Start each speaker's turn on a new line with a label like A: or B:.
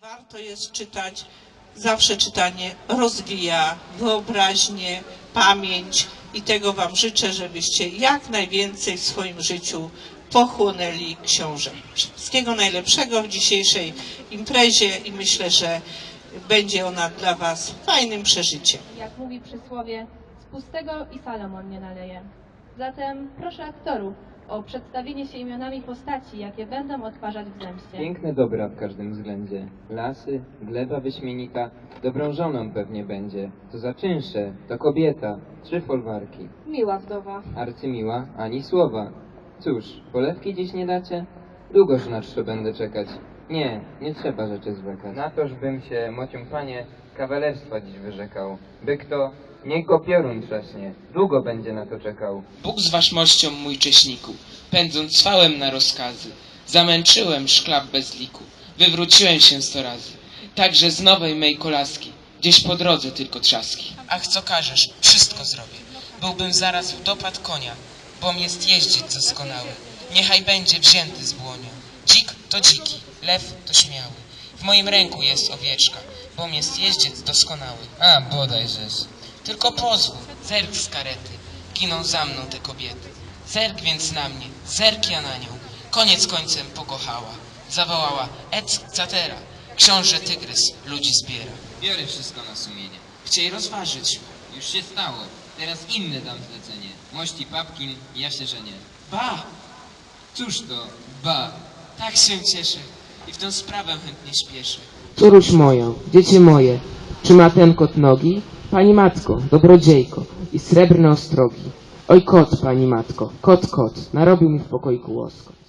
A: Warto jest czytać. Zawsze czytanie rozwija wyobraźnię, pamięć i tego Wam życzę, żebyście jak najwięcej w swoim życiu pochłonęli książek. Wszystkiego najlepszego w dzisiejszej imprezie i myślę, że będzie ona dla Was fajnym przeżyciem.
B: Jak mówi przysłowie, z pustego i Salomon nie naleje. Zatem proszę aktorów o przedstawienie się imionami postaci, jakie będą odtwarzać w zemście.
C: Piękne dobra w każdym względzie. Lasy, gleba wyśmienita, dobrą żoną pewnie będzie. Co za czynsze, to kobieta, trzy folwarki.
B: Miła wdowa.
C: Arcymiła, ani słowa. Cóż, polewki dziś nie dacie? Długoż na czczo będę czekać. Nie, nie trzeba rzeczy zwlekać. Na toż bym się, mocią panie, kawalerstwa dziś wyrzekał. By kto, niech go piorun trzaśnie. Długo będzie na to czekał.
D: Bóg z waszmością, mój cześniku, pędząc swałem na rozkazy. Zamęczyłem szklap bez liku, wywróciłem się sto razy. Także z nowej mej kolaski, gdzieś po drodze tylko trzaski. Ach, co każesz, wszystko zrobię. Byłbym zaraz w dopad konia, bom jest jeździec doskonały. Niechaj będzie wzięty z błonia. Dzik to dziki, lew to śmiały. W moim ręku jest owieczka, bom jest jeździec doskonały. A, bodajżeż. Tylko pozwól, zerk z karety. Giną za mną te kobiety. Zerk więc na mnie, zerk ja na nią. Koniec końcem pokochała. Zawołała, ec catera. Książę tygrys ludzi zbiera.
C: Biorę wszystko na sumienie.
D: Chciej rozważyć.
C: Już się stało. Teraz inny dam zlecenie. Mości papkin, ja się żenię.
D: Ba,
C: Cóż to? Ba.
D: Tak się cieszę. I w tę sprawę chętnie śpieszę.
E: Córuś moja, dziecię moje, czy ma ten kot nogi? Pani matko, dobrodziejko i srebrne ostrogi. Oj kot, pani matko, kot, kot, narobił mi w pokoiku łoskot.